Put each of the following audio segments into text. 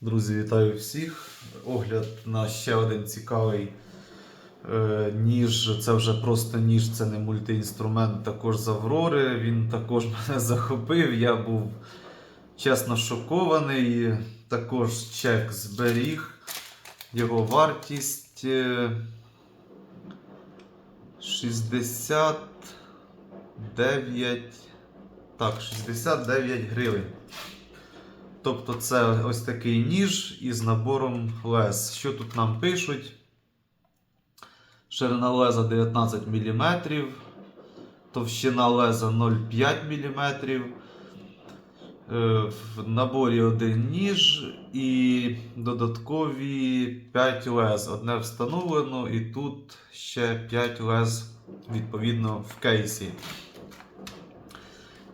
Друзі, вітаю всіх. Огляд на ще один цікавий е, ніж. Це вже просто ніж, це не мультиінструмент, також з Аврори. Він також мене захопив. Я був чесно шокований. Також чек зберіг. Його вартість е, 69. Так, 69 гривень. Тобто це ось такий ніж із набором лез. Що тут нам пишуть? Ширина леза 19 мм, товщина леза 0,5 мм. Е, В наборі один ніж і додаткові 5 лез. Одне встановлено, і тут ще 5 лез відповідно в кейсі.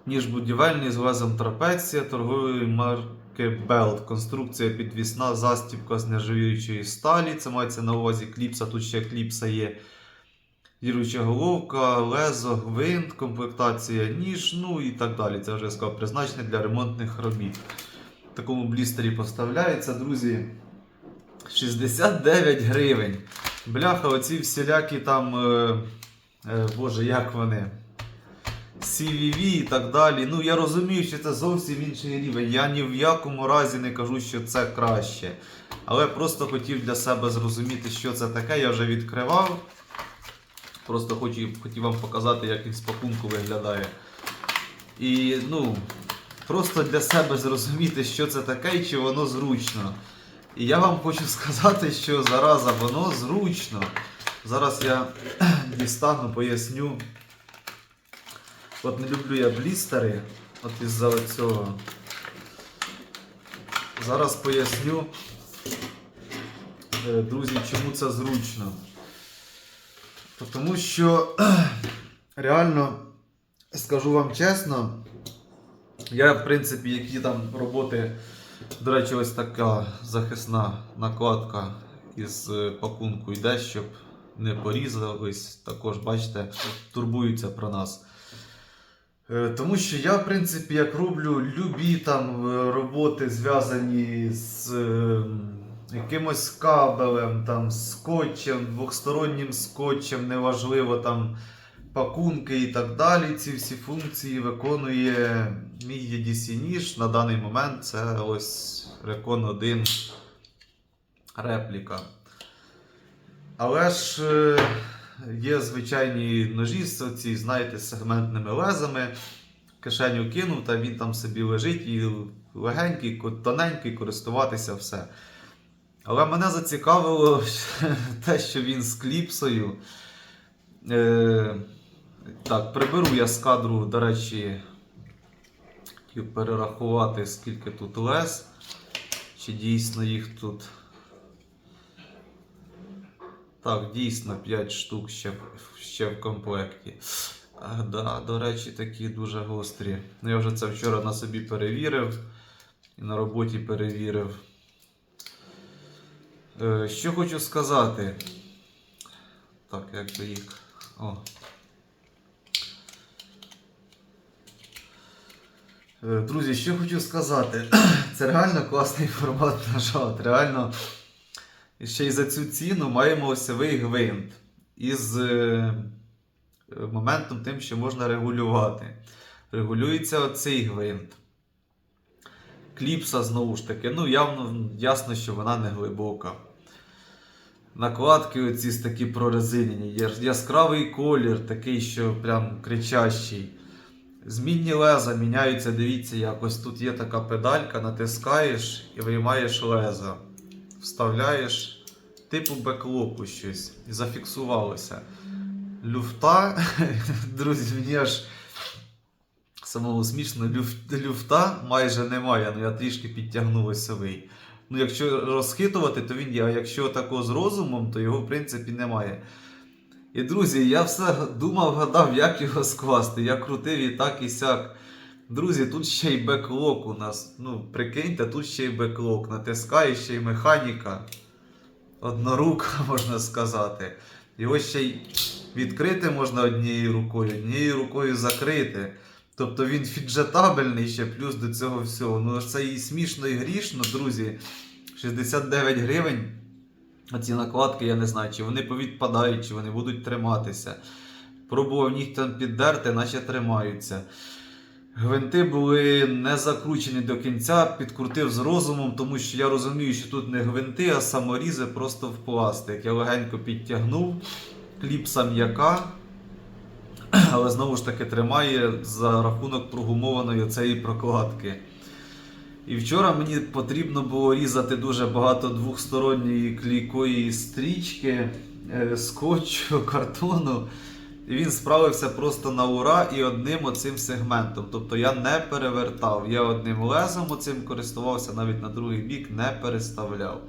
Ніж будівельний з лезом трапеція торгової марки Belt. Конструкція підвісна, застібка з нержавіючої сталі. Це мається на увазі кліпса. Тут ще кліпса є. Віруюча головка, лезо, гвинт, комплектація ніж, ну і так далі. Це вже я сказав, призначене для ремонтних робіт. В такому блістері поставляється, друзі. 69 гривень. Бляха, оці всілякі там. Е, е, боже, як вони? CVV і так далі. Ну я розумію, що це зовсім інший рівень. Я ні в якому разі не кажу, що це краще. Але просто хотів для себе зрозуміти, що це таке. Я вже відкривав. Просто хочу, хотів вам показати, як він з пакунку виглядає. І ну, просто для себе зрозуміти, що це таке і чи воно зручно. І я вам хочу сказати, що зараза воно зручно. Зараз я дістану, поясню. От не люблю я блістери, от із-за цього. Зараз поясню, е, друзі, чому це зручно. Тому що реально, скажу вам чесно, я, в принципі, які там роботи, до речі, ось така захисна накладка із е, пакунку йде, щоб не порізались. Також, бачите, турбуються про нас. Е, Тому що я, в принципі, як роблю любі там е, роботи, зв'язані з е, якимось кабелем, там, скотчем, двохстороннім скотчем, неважливо там пакунки і так далі. Ці всі функції виконує мій EDC ніж. На даний момент це ось Recon 1 репліка. Але ж е, є звичайні ножі, з оці, знаєте, з сегментними лезами. Кишеню кинув, та він там собі лежить і легенький, тоненький, користуватися все. Але мене зацікавило те, що він з кліпсою. Е, так, приберу я з кадру, до речі, перерахувати, скільки тут лез. Чи дійсно їх тут. Так, дійсно 5 штук ще, ще в комплекті. А, да, до речі, такі дуже гострі. Ну, я вже це вчора на собі перевірив і на роботі перевірив. Е, що хочу сказати. Так, як би їх. О. Е, Друзі, що хочу сказати. Це реально класний формат ножа. От Реально. Ще й за цю ціну маємо осьовий гвинт із е, моментом тим, що можна регулювати. Регулюється оцей гвинт. Кліпса знову ж таки, ну явно ясно, що вона не глибока. Накладки оці такі прорезинені. Яскравий колір, такий, що прям кричащий. Змінні леза міняються, дивіться, якось тут є така педалька, натискаєш і виймаєш лезо. Вставляєш типу беклопу щось і зафіксувалося. Люфта, друзі, мені аж самому смішно, люф- люфта майже немає, ну я трішки підтягнув осьовий. Ну, якщо розхитувати, то він є, а якщо тако з розумом, то його в принципі немає. І друзі, я все думав, гадав, як його скласти. Я крутив і так, і сяк. Друзі, тут ще й беклок у нас. Ну, прикиньте, тут ще й беклок. Натискає ще й механіка. Однорука, можна сказати. Його ще й відкрити можна однією рукою, однією рукою закрити. Тобто він фіджетабельний ще плюс до цього всього. Ну це і смішно, і грішно, друзі. 69 гривень. Ці накладки, я не знаю, чи вони повідпадають, чи вони будуть триматися. Пробував нігтем піддерти, наче тримаються. Гвинти були не закручені до кінця, підкрутив з розумом, тому що я розумію, що тут не гвинти, а саморізи просто в пластик. Я легенько підтягнув, кліпса м'яка, але знову ж таки тримає за рахунок прогумованої цієї прокладки. І вчора мені потрібно було різати дуже багато двохсторонньої клійкої стрічки, е, скотчу, картону. Він справився просто на ура і одним оцим сегментом. Тобто я не перевертав. Я одним лезом оцим користувався, навіть на другий бік не переставляв.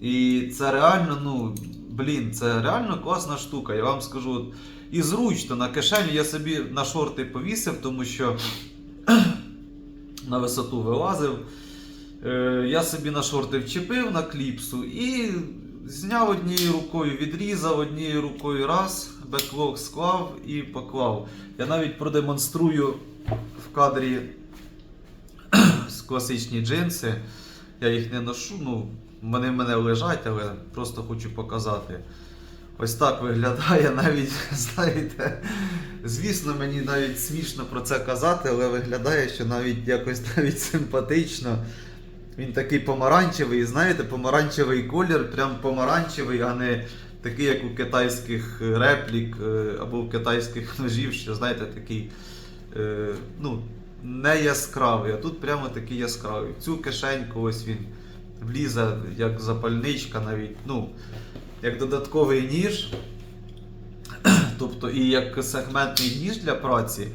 І це реально, ну, блін, це реально класна штука. Я вам скажу. І зручно на кишеню я собі на шорти повісив, тому що на висоту вилазив. Е, Я собі на шорти вчепив на кліпсу і зняв однією рукою, відрізав однією рукою раз, беклог склав і поклав. Я навіть продемонструю в кадрі класичні джинси. Я їх не ношу, ну, вони в мене лежать, але просто хочу показати. Ось так виглядає навіть, знаєте, звісно, мені навіть смішно про це казати, але виглядає, що навіть якось навіть симпатично. Він такий помаранчевий, знаєте, помаранчевий колір, прям помаранчевий, а не такий, як у китайських реплік е, або у китайських ножів, що знаєте, такий е, ну, не яскравий, а тут прямо такий яскравий. В цю кишеньку ось він влізе як запальничка навіть. ну, як додатковий ніж, тобто і як сегментний ніж для праці.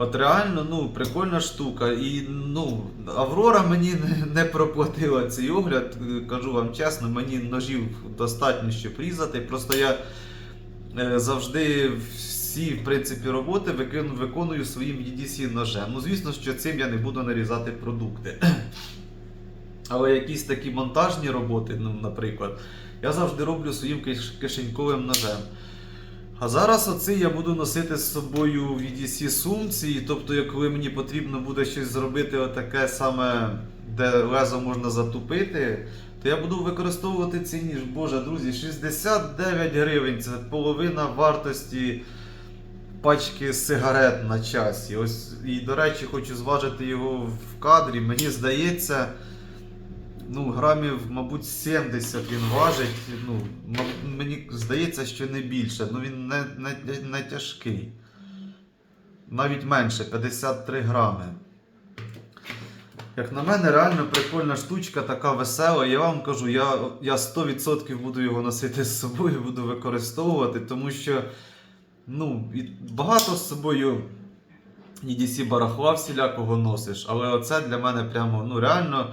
От реально, ну, прикольна штука. І ну, Аврора мені не, проплатила цей огляд. е, Кажу вам чесно, мені ножів достатньо, щоб різати. Просто я е, завжди всі в принципі, роботи виконую своїм EDC ножем. Ну, звісно, що цим я не буду нарізати продукти. Але якісь такі монтажні роботи, ну, наприклад, я завжди роблю своїм кишеньковим ножем. А зараз оцей я буду носити з собою в EDC сумці, тобто, як коли мені потрібно буде щось зробити отаке саме, де лезо можна затупити, то я буду використовувати цей ніж. Боже, друзі, 69 гривень це половина вартості пачки сигарет на часі. Ось, і, до речі, хочу зважити його в кадрі. Мені здається, ну, грамів, мабуть, 70 він важить. Ну, мені здається, що не більше. Ну він не, не, не тяжкий. Навіть менше 53 грами. Як на мене, реально прикольна штучка, така весела. Я вам кажу, я, я 100% буду його носити з собою, буду використовувати, тому що ну, багато з собою EDC барахла всілякого носиш, але оце для мене прямо ну, реально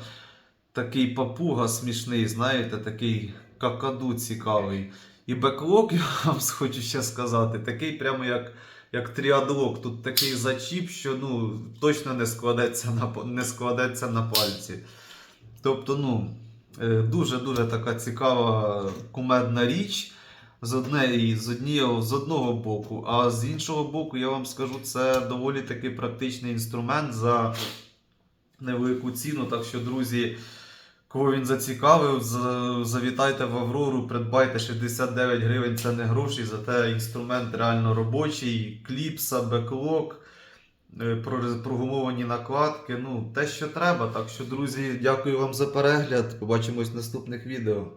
такий папуга смішний, знаєте, такий какаду цікавий. І беклок, я вам хочу ще сказати, такий прямо як, як тріадлок. Тут такий зачіп, що ну, точно не складеться на, не складеться на пальці. Тобто, ну, е, дуже-дуже така цікава кумедна річ. З, одне, з, однієї, з одного боку, а з іншого боку, я вам скажу, це доволі таки практичний інструмент за невелику ціну. Так що, друзі, кого він зацікавив, завітайте в Аврору, придбайте 69 гривень, це не гроші, зате інструмент реально робочий, кліпса, беклок, е, прогумовані накладки. Ну, те, що треба. Так що, друзі, дякую вам за перегляд. Побачимось в наступних відео.